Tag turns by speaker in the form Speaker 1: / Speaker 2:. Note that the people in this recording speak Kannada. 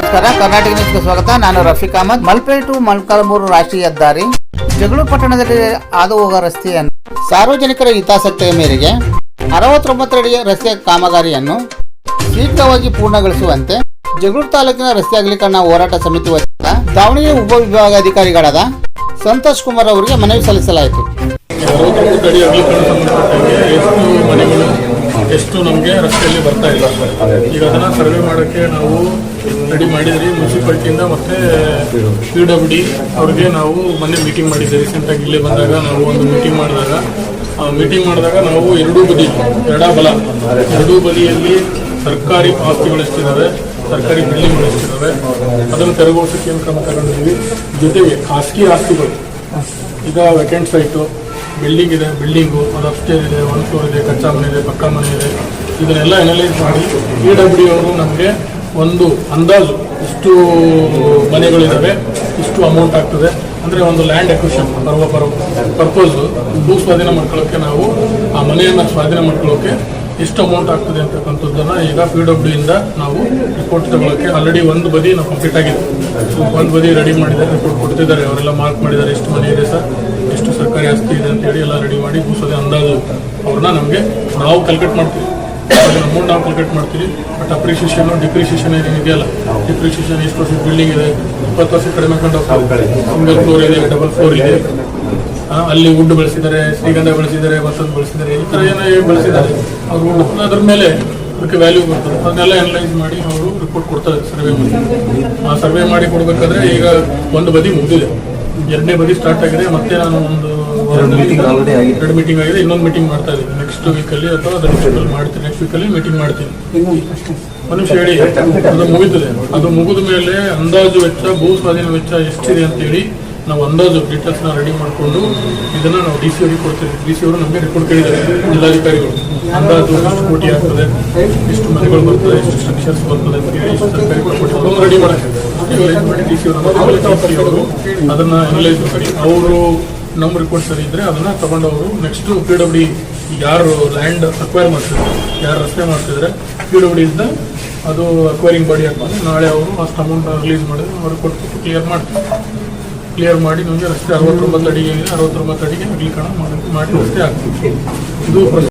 Speaker 1: ನಮಸ್ಕಾರ. ಕರ್ನಾಟಕ ನ್ಯೂಸ್ಗೆ ಸ್ವಾಗತ. ನಾನು ರಫೀಕ್ ಅಹಮದ್. ಮಲ್ಪೆ ಟು ಮಲ್ಕಾಲ್ಮೂರು ರಾಷ್ಟ್ರೀಯ ಹೆದ್ದಾರಿ. ಜಗಳೂರು ಪಟ್ಟಣದಲ್ಲಿ ಹಾದು ಹೋಗುವ ರಸ್ತೆಯನ್ನು ಸಾರ್ವಜನಿಕರ ಹಿತಾಸಕ್ತಿಯ ಮೇರೆಗೆ ಅರವತ್ತೊಂಬತ್ತರಡಿಯ ರಸ್ತೆ ಕಾಮಗಾರಿಯನ್ನು ಶೀಘ್ರವಾಗಿ ಪೂರ್ಣಗೊಳಿಸುವಂತೆ ಜಗಳೂರು ತಾಲೂಕಿನ ರಸ್ತೆ ಅಗಲೀಕರಣ ಹೋರಾಟ ಸಮಿತಿ ವತಿಯಿಂದ ದಾವಣಗೆರೆ ಉಪವಿಭಾಗಾಧಿಕಾರಿಗಳಾದ ಸಂತೋಷ್ ಕುಮಾರ್ ಅವರಿಗೆ ಮನವಿ ಸಲ್ಲಿಸಲಾಯಿತು
Speaker 2: ಅರವತ್ತೊಂಬತ್ತು ಅಡಿ ಅಗಲೀಕರಣ ಸಂಬಂಧಪಟ್ಟಂಗೆ ಎಷ್ಟು ನಮಗೆ ರಸ್ತೆಯಲ್ಲಿ ಬರ್ತಾ ಇಲ್ಲ. ಈಗ ಅದನ್ನ ಸರ್ವೆ ಮಾಡೋಕ್ಕೆ ನಾವು ರೆಡಿ ಮಾಡಿದ್ರಿ, ಮುನ್ಸಿಪಾಲ್ಟಿಯಿಂದ ಮತ್ತೆ ಪಿ ಡಬ್ಲ್ಯೂ ಡಿ ಅವ್ರಿಗೆ ನಾವು ಮೊನ್ನೆ ಮೀಟಿಂಗ್ ಮಾಡಿದ್ದೆ. ರೀಸೆಂಟಾಗಿ ಇಲ್ಲೇ ಬಂದಾಗ ನಾವು ಒಂದು ಮೀಟಿಂಗ್ ಮಾಡಿದಾಗ. ಮೀಟಿಂಗ್ ಮಾಡಿದಾಗ ನಾವು ಎರಡೂ ಬದಿ ಎಡ ಬಲ, ಎರಡೂ ಬದಿಯಲ್ಲಿ ಸರ್ಕಾರಿ ಆಸ್ತಿಗಳು ಎಷ್ಟಿದ್ದಾವೆ ಸರ್ಕಾರಿ ಬಿಲ್ಡಿಂಗ್ಗಳು ಎಷ್ಟಿದ್ದಾವೆ ಅದನ್ನು ತೆರವುಗೊಳಿಸೋಕೆ ಏನು ಕ್ರಮ ತಗೊಂಡಿದ್ದೀವಿ. ಜೊತೆಗೆ ಖಾಸಗಿ ಆಸ್ತಿಗಳು. ಈಗ ವೆಕೆಂಟ್ ಸೈಟು ಬಿಲ್ಡಿಂಗ್ ಇದೆ ಬಿಲ್ಡಿಂಗು ಅದು ಅಪ್ಸ್ಟೇರ್ ಇದೆ ಒನ್ ಫ್ಲೋರ್ ಇದೆ, ಕಚ್ಚಾ ಮನೆ ಇದೆ, ಪಕ್ಕಾ ಮನೆ ಇದೆ. ಇದನ್ನೆಲ್ಲ ಅನಲೈಸ್ ಮಾಡಿ ಇ ಡಬ್ಲ್ಯೂ ಅವರು ನಮಗೆ ಒಂದು ಅಂದಾಜು ಇಷ್ಟು ಮನೆಗಳಿದ್ದಾವೆ ಇಷ್ಟು ಅಮೌಂಟ್ ಆಗ್ತದೆ. ಅಂದರೆ ಒಂದು ಲ್ಯಾಂಡ್ ಎಕ್ವಿಷನ್ ಬರುವ ಬರೋ ಪರ್ಪಸ್ ಭೂ ಸ್ವಾಧೀನ ಮಾಡ್ಕೊಳ್ಳೋಕ್ಕೆ ನಾವು ಆ ಮನೆಯನ್ನು ಸ್ವಾಧೀನ ಮಾಡ್ಕೊಳ್ಳೋಕ್ಕೆ ಎಷ್ಟು ಅಮೌಂಟ್ ಆಗ್ತದೆ ಅಂತಕ್ಕಂಥದ್ದನ್ನು ಈಗ ಪಿ ಡಬ್ಲ್ಯೂ ಇಂದ ನಾವು ರಿಪೋರ್ಟ್ ತಗೊಳ್ಳೋಕ್ಕೆ ಆಲ್ರೆಡಿ ಒಂದು ಬದಿ ನಾವು ಕಂಪ್ಲೀಟ್ ಆಗಿದೆ. ಒಂದು ಬದಿ ರೆಡಿ ಮಾಡಿದ್ದಾರೆ ರಿಪೋರ್ಟ್ ಕೊಡ್ತಿದ್ದಾರೆ, ಅವರೆಲ್ಲ ಮಾರ್ಕ್ ಮಾಡಿದ್ದಾರೆ, ಎಷ್ಟು ಮನೆ ಇದೆ ಸರ್. ಎಷ್ಟು ಸರ್ಕಾರಿ ಆಸ್ತಿ ಇದೆ ಅಂತೇಳಿ ಎಲ್ಲ ರೆಡಿ ಮಾಡಿ ಭೂಸದೆ ಅಂದಾಜು ಅವ್ರನ್ನ ನಮಗೆ ನಾವು ಕಲ್ಕಟ್ ಮಾಡ್ತೀವಿ. ಅಮೌಂಟ್ ನಾವು ಕಲ್ಕಟ್ ಮಾಡ್ತೀವಿ. ಬಟ್ ಅಪ್ರಿಷಿಯೇಷನ್ ಡಿಪ್ರಿಷಿಯೇಷನ್ ಏನಿದೆಯಲ್ಲ ಡಿಪ್ರಿಷಿಯೇಷನ್ ಎಷ್ಟು ವರ್ಷದ ಬಿಲ್ಡಿಂಗ್ ಇದೆ? ಇಪ್ಪತ್ತು ವರ್ಷ ಕಡಿಮೆ ಕಂಡು ಸಿಂಗಲ್ ಫ್ಲೋರ್ ಇದೆ ಡಬಲ್ ಫ್ಲೋರ್ ಇದೆ. ಅಲ್ಲಿ ವುಡ್ ಬೆಳೆಸಿದ್ದಾರೆ ಶ್ರೀಗಂಧ ಬೆಳೆಸಿದ್ದಾರೆ ಮತ್ತೊಂದು ಬೆಳೆಸಿದ್ದಾರೆ. ಈ ಥರ ಏನೋ ಬೆಳೆಸಿದ್ದಾರೆ. ಅವರು ಅದ್ರ ಮೇಲೆ ಅದಕ್ಕೆ ವ್ಯಾಲ್ಯೂ ಬರ್ತದೆ. ಅದನ್ನೆಲ್ಲ ಅನಲೈಸ್ ಮಾಡಿ ಅವರು ರಿಪೋರ್ಟ್ ಕೊಡ್ತಾರೆ ಸರ್ವೆ ಮಾಡಿ. ಆ ಸರ್ವೆ ಮಾಡಿ ಕೊಡಬೇಕಾದ್ರೆ ಈಗ ಒಂದು ಬದಿ ಮುಗಿದಿದೆ. ಎರಡನೇ ಬದಿ ಸ್ಟಾರ್ಟ್ ಆಗಿದೆ. ಮತ್ತೆ ನಾನು ಒಂದು ಎರಡು ಮೀಟಿಂಗ್ ಎರಡು ಮೀಟಿಂಗ್ ಆಗಿದೆ. ಇನ್ನೊಂದು ಮೀಟಿಂಗ್ ಮಾಡ್ತಾ ಇದ್ದೀನಿ. ನೆಕ್ಸ್ಟ್ ವೀಕಲ್ಲಿ ಅಥವಾ ಅದರ ವೀಕಲ್ಲಿ ಮಾಡ್ತೀನಿ. ನೆಕ್ಸ್ಟ್ ವೀಕಲ್ಲಿ ಮೀಟಿಂಗ್ ಮಾಡ್ತೀನಿ. ಒಂದು ನಿಮಿಷ ಹೇಳಿ. ಅದು ಮುಗಿದಿದೆ ಅದು ಮುಗಿದ ಮೇಲೆ ಅಂದಾಜು ವೆಚ್ಚ ಭೂ ಸ್ವಾಧೀನ ವೆಚ್ಚ ಎಷ್ಟಿದೆ ಅಂತೇಳಿ ನಾವು ಅಂದಾಜು ಡೀಟೇಲ್ಸ್ನ ರೆಡಿ ಮಾಡಿಕೊಂಡು ಇದನ್ನ ನಾವು ಡಿ ಸಿ ಅವರಿಗೆ ಕೊಡ್ತೀವಿ. ಡಿ ಸಿ ಅವರು ನಮಗೆ ರಿಪೋರ್ಟ್ ಕೇಳಿದ್ದಾರೆ. ಜಿಲ್ಲಾಧಿಕಾರಿಗಳು. ಅಂದಾಜು ಎಷ್ಟು ಕೋಟಿ ಆಗ್ತದೆ? ಎಷ್ಟು ಮನೆಗಳು ಬರ್ತದೆ? ಎಷ್ಟು ಸ್ಟ್ರಕ್ಚರ್ಸ್ ಬರ್ತದೆ ಅಂತ ಹೇಳಿ ಎಷ್ಟು ಸರ್ಕಾರಿ ರೆಡಿ ಮಾಡಕ್ಕೆ. ಅದನ್ನ ಅನಲೈಸ್ ಮಾಡಿ ಅವರು ನಮ್ಮ ರಿಪೋರ್ಟ್ ಸರಿ ಇದ್ರೆ ಅದನ್ನ ತಗೊಂಡವರು ನೆಕ್ಸ್ಟ್ ಪಿ ಡಬ್ಲ್ಯೂ ಯಾರು ಲ್ಯಾಂಡ್ ಅಕ್ವೈರ್ ಮಾಡ್ತಿದ್ರು ಯಾರು ರಸ್ತೆ ಮಾಡ್ತಿದ್ರೆ ಪಿ ಡಬ್ಲ್ಯೂ ಇಂದ ಅದು ಅಕ್ವೈರಿಂಗ್ ಬಾಡಿ ಹಾಕೊಂಡು ನಾಳೆ ಅವರು ಅಷ್ಟು ಅಮೌಂಟ್ ರಿಲೀಸ್ ಮಾಡಿದ್ರೆ ಅವ್ರು ಕೊಟ್ಟು ಕ್ಲಿಯರ್ ಮಾಡ್ತಾರೆ ಕ್ಲಿಯರ್ ಮಾಡಿ ನಮಗೆ ರಸ್ತೆ ಅರವತ್ತೊಂಬತ್ತು ಅಡಿಗೆ ಅರವತ್ತೊಂಬತ್ತು ಅಡಿಗೆ ಅಗಲೀಕರಣ ಮಾಡಿ ಮಾಡಿ ರಸ್ತೆ ಆಗ್ತದೆ. ಇದು